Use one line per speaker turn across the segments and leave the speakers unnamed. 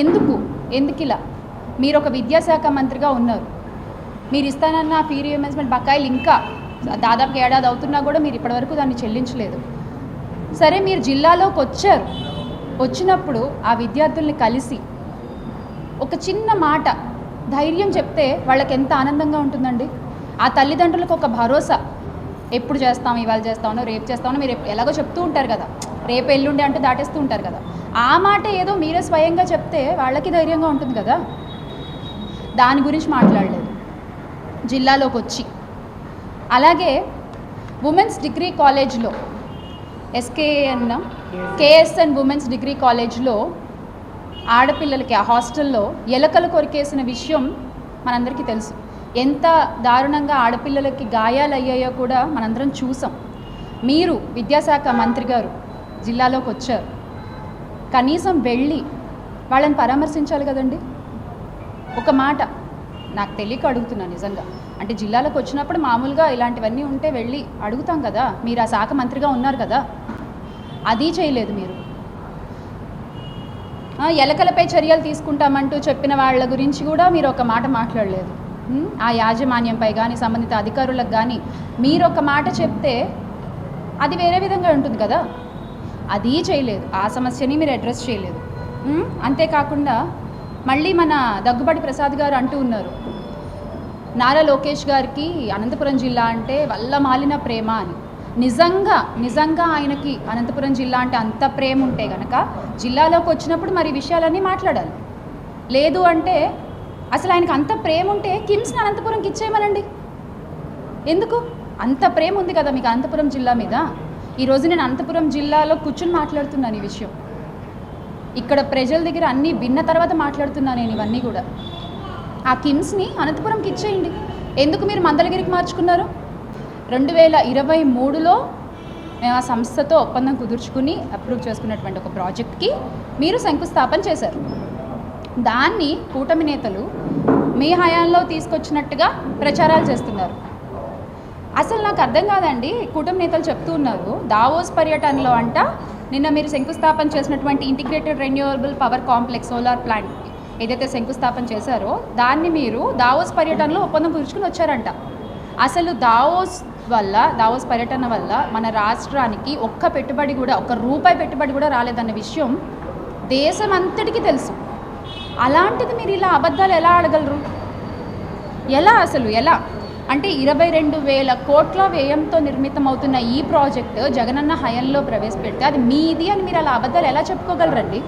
ఎందుకు? ఎందుకు ఇలా మీరు ఒక విద్యాశాఖ మంత్రిగా ఉన్నారు. మీరు ఇస్తానన్న ఫీ రియంబర్స్మెంట్ బకాయిలు ఇంకా దాదాపు ఏడాది అవుతున్నా కూడా మీరు ఇప్పటివరకు దాన్ని చెల్లించలేదు. సరే మీరు జిల్లాలోకి వచ్చారు. వచ్చినప్పుడు ఆ విద్యార్థుల్ని కలిసి ఒక చిన్న మాట ధైర్యం చెప్తే వాళ్ళకి ఎంత ఆనందంగా ఉంటుందండి? ఆ తల్లిదండ్రులకు ఒక భరోసా ఎప్పుడు చేస్తాం ఇవాళ చేస్తామో రేపు చేస్తామో మీరు ఎలాగో చెప్తూ ఉంటారు కదా. రేపు ఎల్లుండి అంటే దాటేస్తూ ఉంటారు కదా. ఆ మాట ఏదో మీరే స్వయంగా చెప్తే వాళ్ళకి ధైర్యంగా ఉంటుంది కదా. దాని గురించి మాట్లాడలేదు. జిల్లాలోకి వచ్చి. అలాగే ఉమెన్స్ డిగ్రీ కాలేజ్లో ఎస్కేఎన్ కేఎస్ఎన్ ఉమెన్స్ డిగ్రీ కాలేజ్లో ఆడపిల్లలకి ఆ హాస్టల్లో ఎలకలు కొరికేసిన విషయం మనందరికీ తెలుసు. ఎంత దారుణంగా ఆడపిల్లలకి గాయాలు అయ్యాయో కూడా మనందరం చూసాం. మీరు విద్యాశాఖ మంత్రి గారు జిల్లాలోకి వచ్చారు. కనీసం వెళ్ళి వాళ్ళని పరామర్శించాలి కదండి? ఒక మాట నాకు తెలియక అడుగుతున్నాను నిజంగా. అంటే జిల్లాలకు వచ్చినప్పుడు మామూలుగా ఇలాంటివన్నీ ఉంటే వెళ్ళి అడుగుతాం కదా. మీరు ఆ శాఖ మంత్రిగా ఉన్నారు కదా. అది చేయలేదు మీరు. ఎలకలపై చర్యలు తీసుకుంటామంటూ చెప్పిన వాళ్ళ గురించి కూడా మీరు ఒక మాట మాట్లాడలేదు. ఆ యాజమాన్యంపై కానీ సంబంధిత అధికారులకు కానీ మీరు ఒక మాట చెప్తే అది వేరే విధంగా ఉంటుంది కదా? అది చేయలేదు. ఆ సమస్యని మీరు అడ్రస్ చేయలేదు. అంతేకాకుండా మళ్ళీ మన దగ్గుబాటి ప్రసాద్ గారు అంటూ ఉన్నారు. నారా లోకేష్ గారికి అనంతపురం జిల్లా అంటే వల్ల మాలిన ప్రేమ అని. నిజంగా నిజంగా ఆయనకి అనంతపురం జిల్లా అంటే అంత ప్రేమ ఉంటే గనక జిల్లాలోకి వచ్చినప్పుడు మరి విషయాలన్నీ మాట్లాడాలి. లేదు అంటే అసలు ఆయనకు అంత ప్రేమ ఉంటే కిమ్స్ని అనంతపురంకి ఇచ్చేయమనండి. ఎందుకు? అంత ప్రేమ ఉంది కదా మీకు అనంతపురం జిల్లా మీద? ఈరోజు నేను అనంతపురం జిల్లాలో కూర్చుని మాట్లాడుతున్నాను ఈ విషయం. ఇక్కడ ప్రజల దగ్గర అన్నీ విన్న తర్వాత మాట్లాడుతున్నాను నేను ఇవన్నీ కూడా. ఆ కిమ్స్ని అనంతపురంకి ఇచ్చేయండి. ఎందుకు మీరు మందలగిరికి మార్చుకున్నారు? రెండు వేల ఇరవై మూడులో మేము ఆ సంస్థతో ఒప్పందం కుదుర్చుకుని అప్రూవ్ చేసుకున్నటువంటి ఒక ప్రాజెక్ట్కి మీరు శంకుస్థాపన చేశారు. దాన్ని కూటమి నేతలు మీ హయాంలో తీసుకొచ్చినట్టుగా ప్రచారాలు చేస్తున్నారు. అసలు నాకు అర్థం కాదండి కుటుంబ నేతలు చెప్తూ ఉన్నారు దావోస్ పర్యటనలో అంట నిన్న మీరు శంకుస్థాపన చేసినటువంటి integrated renewable power complex solar plant ఏదైతే శంకుస్థాపన చేశారో దాన్ని మీరు దావోస్ పర్యటనలో ఒప్పందం కుదుర్చుకుని వచ్చారంట. అసలు దావోస్ వల్ల దావోస్ పర్యటన వల్ల మన రాష్ట్రానికి ఒక్క పెట్టుబడి కూడా ఒక్క రూపాయి పెట్టుబడి కూడా రాలేదన్న విషయం దేశం అంతటికీ తెలుసు. అలాంటిది మీరు ఇలా అబద్ధాలు ఎలా ఆడగలరు? ఎలా అసలు? ఎలా? అంటే ఇరవై రెండు వేల కోట్ల వ్యయంతో నిర్మితమవుతున్న ఈ ప్రాజెక్ట్ జగనన్న హయంలో ప్రవేశపెడితే అది మీది అని మీరు అలా అబద్ధాలు ఎలా చెప్పుకోగలరండి?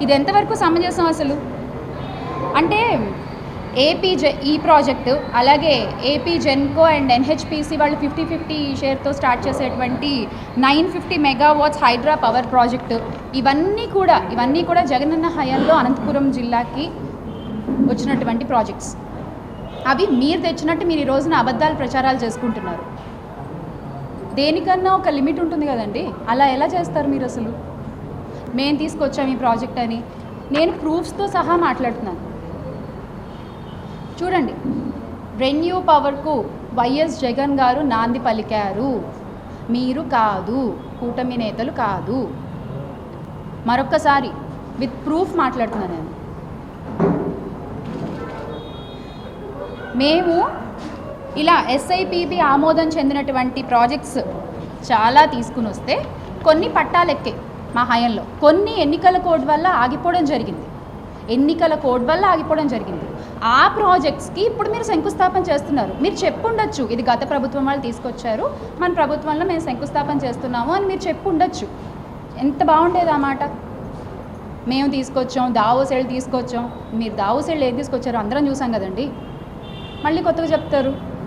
ఇది ఎంతవరకు సమంజసం అసలు? అంటే ఏపీ జె ఈ ప్రాజెక్టు అలాగే ఏపీ జెన్కో అండ్ ఎన్హెచ్పిసి వాళ్ళు ఫిఫ్టీ ఫిఫ్టీ షేర్తో స్టార్ట్ చేసేటువంటి nine fifty megawatts hydro power project ఇవన్నీ కూడా ఇవన్నీ కూడా జగనన్న హయాంలో అనంతపురం జిల్లాకి వచ్చినటువంటి ప్రాజెక్ట్స్ అవి మీరు తెచ్చినట్టు మీరు ఈ రోజున అబద్ధాలు ప్రచారాలు చేసుకుంటున్నారు. దేనికన్నా ఒక లిమిట్ ఉంటుంది కదండి. అలా ఎలా చేస్తారు మీరు అసలు? మేము తీసుకొచ్చాము ఈ ప్రాజెక్ట్ అని. నేను ప్రూఫ్స్తో సహా మాట్లాడుతున్నాను. చూడండి. రెన్యూ పవర్కు వైఎస్ జగన్ గారు నాంది పలికారు. మీరు కాదు కూటమి నేతలు కాదు. మరొక్కసారి విత్ ప్రూఫ్ మాట్లాడుతున్నాను నేను. మేము ఇలా ఎస్ఐపిబి ఆమోదం చెందినటువంటి ప్రాజెక్ట్స్ చాలా తీసుకుని వస్తే కొన్ని పట్టాలెక్కే మా హయంలో. కొన్ని ఎన్నికల కోడ్ వల్ల ఆగిపోవడం జరిగింది. ఎన్నికల కోడ్ వల్ల ఆగిపోవడం జరిగింది. ఆ ప్రాజెక్ట్స్కి ఇప్పుడు మీరు శంకుస్థాపన చేస్తున్నారు. మీరు చెప్పుండొచ్చు ఇది గత ప్రభుత్వం వాళ్ళు తీసుకొచ్చారు మన ప్రభుత్వంలో మేము శంకుస్థాపన చేస్తున్నాము అని మీరు చెప్పుండొచ్చు. ఎంత బాగుండేది ఆ మాట? మేము తీసుకొచ్చాం దావోసేళ్ళు తీసుకొచ్చాం మీరు దావోసేళ్ళు ఏం తీసుకొచ్చారో అందరం చూసాం కదండి. మళ్ళీ కొత్తగా చెప్తారు.